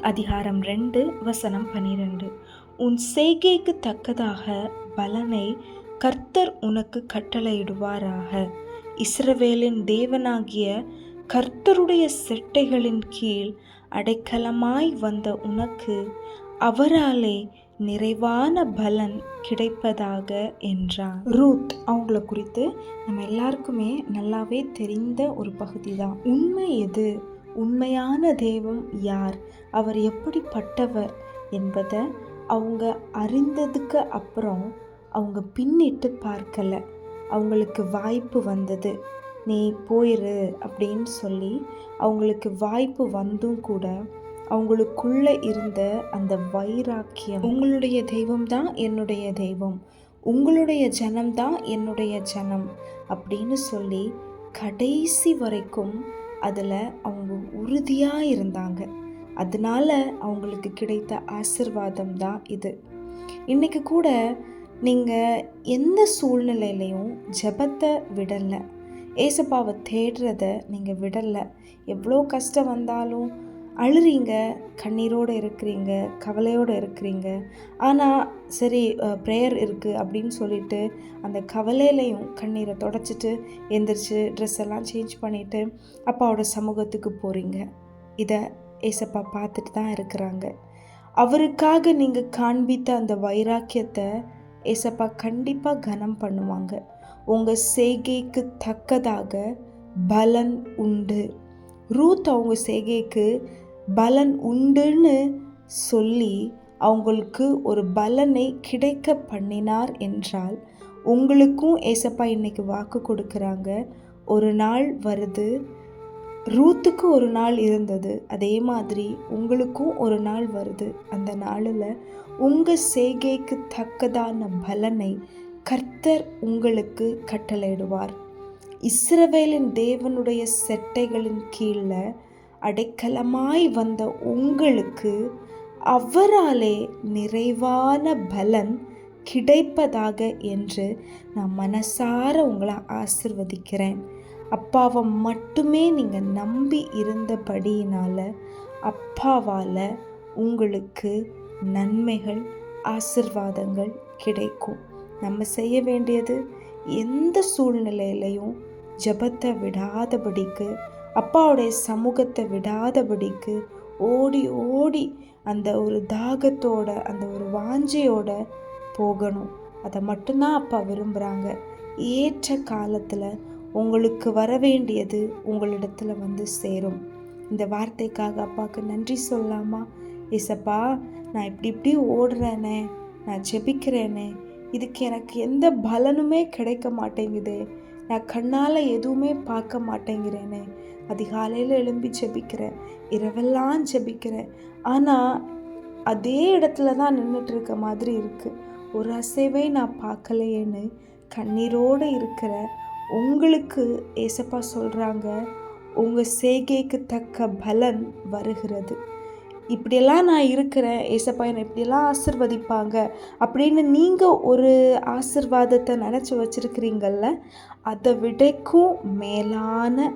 அதிகாரம் ரெண்டு வசனம் பனிரெண்டு. உன் செய்கைக்கு தக்கதாக பலனை கர்த்தர் உனக்கு கட்டளையிடுவாராக. இஸ்ரவேலின் தேவனாகிய கர்த்தருடைய செட்டைகளின் கீழ் அடைக்கலமாய் வந்த உனக்கு அவராலே நிறைவான பலன் கிடைப்பதாக என்றார். ரூத் அவங்கள குறித்து நம்ம எல்லாருக்குமே நல்லாவே தெரிந்த ஒரு பகுதி தான் உண்மை எது? உண்மையான தெய்வம் யார்? அவர் எப்படிப்பட்டவர் என்பதை அவங்க அறிந்ததுக்கு அப்புறம் அவங்க பின்னிட்டு பார்க்கலை. அவங்களுக்கு வாய்ப்பு வந்தது. நீ போயிரு அப்படின்னு சொல்லி அவங்களுக்கு வாய்ப்பு வந்தும் கூட அவங்களுக்குள்ளே இருந்த அந்த வைராக்கியம் உங்களுடைய தெய்வம் தான் என்னுடைய தெய்வம். உங்களுடைய ஜனம் தான் என்னுடைய ஜனம் அப்படின்னு சொல்லி கடைசி வரைக்கும் அதில் அவங்க உறுதியாக இருந்தாங்க. அதனால அவங்களுக்கு கிடைத்த ஆசிர்வாதம் தான் இது. இன்றைக்கி கூட நீங்கள் எந்த சூழ்நிலையிலையும் ஜெபத்தை விடலை. ஏசப்பாவை தேடுறத நீங்கள் விடலை. எவ்வளோ கஷ்டம் வந்தாலும் அழுறீங்க கண்ணீரோடு இருக்கிறீங்க கவலையோடு இருக்கிறீங்க. ஆனால் சரி ப்ரேயர் இருக்குது அப்படின்னு சொல்லிட்டு அந்த கவலையிலையும் கண்ணீரை தொடச்சிட்டு எந்திரிச்சு ட்ரெஸ் எல்லாம் சேஞ்ச் பண்ணிவிட்டு அப்பாவோட சமூகத்துக்கு போகிறீங்க இதை ஏசப்பா பார்த்துட்டு தான் இருக்கிறாங்க. அவருக்காக நீங்கள் காண்பித்த அந்த வைராக்கியத்தை ஏசப்பா கண்டிப்பாக கனம் பண்ணுவாங்க. உங்கள் செய்கைக்கு தக்கதாக பலன் உண்டு. ரூத் அவங்க செய்கைக்கு பலன் உண்டுன்னு சொல்லி அவங்களுக்கு ஒரு பலனை கிடைக்க பண்ணினார் என்றால் உங்களுக்கும் ஏசப்பா இன்னைக்கு வாக்கு கொடுக்குறாங்க. ஒரு நாள் வருது. ரூத்துக்கு ஒரு நாள் இருந்தது. அதே மாதிரி உங்களுக்கும் ஒரு நாள் வருது. அந்த நாளில் உங்கள் செய்கைக்கு தக்கதான பலனை கர்த்தர் உங்களுக்கு கட்டளையிடுவார். இஸ்ரவேலின் தேவனுடைய செட்டைகளின் கீழே அடைக்கலமாய் வந்த உங்களுக்கு அவராலே நிறைவான பலன் கிடைப்பதாக என்று நான் மனசார உங்களை ஆசிர்வதிக்கிறேன். அப்பாவை மட்டுமே நீங்கள் நம்பி இருந்தபடியினால் அப்பாவால் உங்களுக்கு நன்மைகள் ஆசிர்வாதங்கள் கிடைக்கும். நம்ம செய்ய வேண்டியது எந்த சூழ்நிலையிலையும் ஜபத்தை விடாதபடிக்கு அப்பாவுடைய சமூகத்தை விடாதபடிக்கு ஓடி ஓடி அந்த ஒரு தாகத்தோட அந்த ஒரு வாஞ்சையோட போகணும். அதை மட்டும்தான் அப்பா விரும்புகிறாங்க ஏற்ற காலத்தில் உங்களுக்கு வர வேண்டியது உங்களிடத்துல வந்து சேரும். இந்த வார்த்தைக்காக அப்பாவுக்கு நன்றி சொல்லாமா? இசப்பா நான் இப்படி இப்படி ஓடுறேனே நான் ஜெபிக்கிறேனே இதுக்கு எனக்கு எந்த பலனுமே கிடைக்க மாட்டேங்குது. நான் கண்ணால் எதுவுமே பார்க்க மாட்டேங்கிறேனே. அதிகாலையில் எழும்பி ஜெபிக்கிறேன். இரவெல்லாம் ஜெபிக்கிறேன். ஆனால் அதே இடத்துல தான் நின்றுட்டு இருக்க மாதிரி இருக்குது ஒரு அசைவை நான் பார்க்கலையேன்னு கண்ணீரோடு இருக்கிற உங்களுக்கு ஏசப்பா சொல்கிறாங்க உங்கள் செய்கைக்கு தக்க பலன் வருகிறது. இப்படியெல்லாம் நான் இருக்கிறேன் ஏசப்பா என்னை இப்படியெல்லாம் ஆசிர்வதிப்பாங்க அப்படின்னு நீங்கள் ஒரு ஆசிர்வாதத்தை நினச்சி வச்சுருக்கிறீங்கள அதை விடைக்கும் மேலான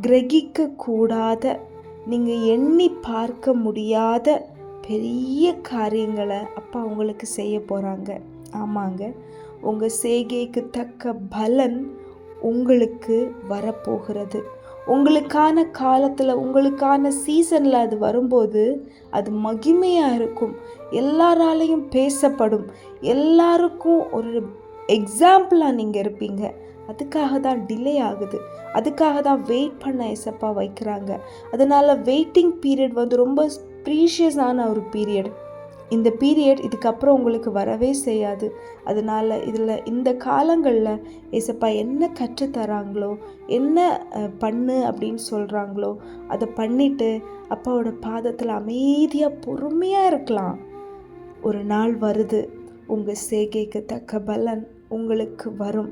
கிரகிக்க கூடாத நீங்கள் எண்ணி பார்க்க முடியாத பெரிய காரியங்களை அப்பா உங்களுக்கு செய்ய போகிறாங்க ஆமாங்க. உங்கள் செய்கைக்கு தக்க பலன் உங்களுக்கு வரப்போகிறது. உங்களுக்கான காலத்தில் உங்களுக்கான சீசனில் அது வரும்போது அது மகிமையாக இருக்கும். எல்லாராலையும் பேசப்படும். எல்லாருக்கும் ஒரு எக்ஸாம்பிளாக நீங்கள் இருப்பீங்க. அதுக்காக தான் டிலே ஆகுது. அதுக்காக தான் வெயிட் பண்ண எசப்பா வைக்கிறாங்க. அதனால் வெயிட்டிங் பீரியட் வந்து ரொம்ப ப்ரீஷியஸான ஒரு பீரியட் இந்த பீரியட் இதுக்கப்புறம் உங்களுக்கு வரவே செய்யாது. அதனால் இதில் இந்த காலங்களில் ஏசப்பா என்ன கற்றுத்தராங்களோ என்ன பண்ணு அப்படின்னு சொல்கிறாங்களோ அதை பண்ணிவிட்டு அப்பாவோட பாதத்தில் அமைதியாக பொறுமையாக இருக்கலாம். ஒரு நாள் வருது. உங்கள் சேகைக்கு தக்க பலன் உங்களுக்கு வரும்.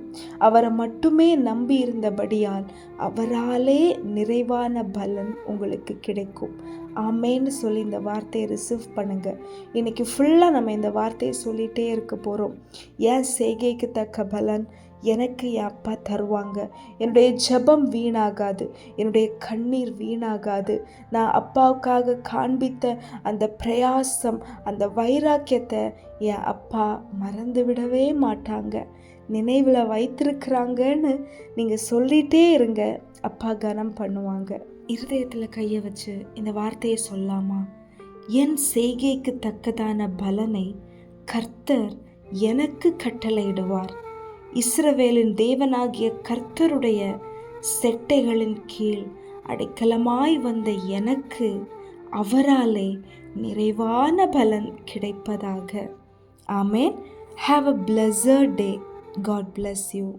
அவரை மட்டுமே நம்பி இருந்தபடியால் அவராலே நிறைவான பலன் உங்களுக்கு கிடைக்கும். ஆமேன்னு சொல்லி இந்த வார்த்தையை ரிசீவ் பண்ணுங்க. இன்னைக்கு ஃபுல்லாக நம்ம இந்த வார்த்தையை சொல்லிகிட்டே இருக்க போகிறோம் ஏன் செய்கைக்கு தக்க பலன் எனக்கு என் அப்பா தருவாங்க. என்னுடைய ஜெபம் வீணாகாது. என்னுடைய கண்ணீர் வீணாகாது. நான் அப்பாவுக்காக காண்பித்த அந்த பிரயாசம் அந்த வைராக்கியத்தை என் அப்பா மறந்து விடவே மாட்டாங்க. நினைவில் வைத்திருக்கிறாங்கன்னு நீங்கள் சொல்லிகிட்டே இருங்க. அப்பா கனம் பண்ணுவாங்க. இருதயத்தில் கையை வச்சு இந்த வார்த்தையை சொல்லாமா? என் செய்கைக்கு தக்கதான பலனை கர்த்தர் எனக்கு கட்டளையிடுவார். இஸ்ரவேலின் தேவனாகிய கர்த்தருடைய செட்டைகளின் கீழ் அடைக்கலமாய் வந்த எனக்கு அவராலே நிறைவான பலன் கிடைப்பதாக. Amen. Have a pleasure day God bless you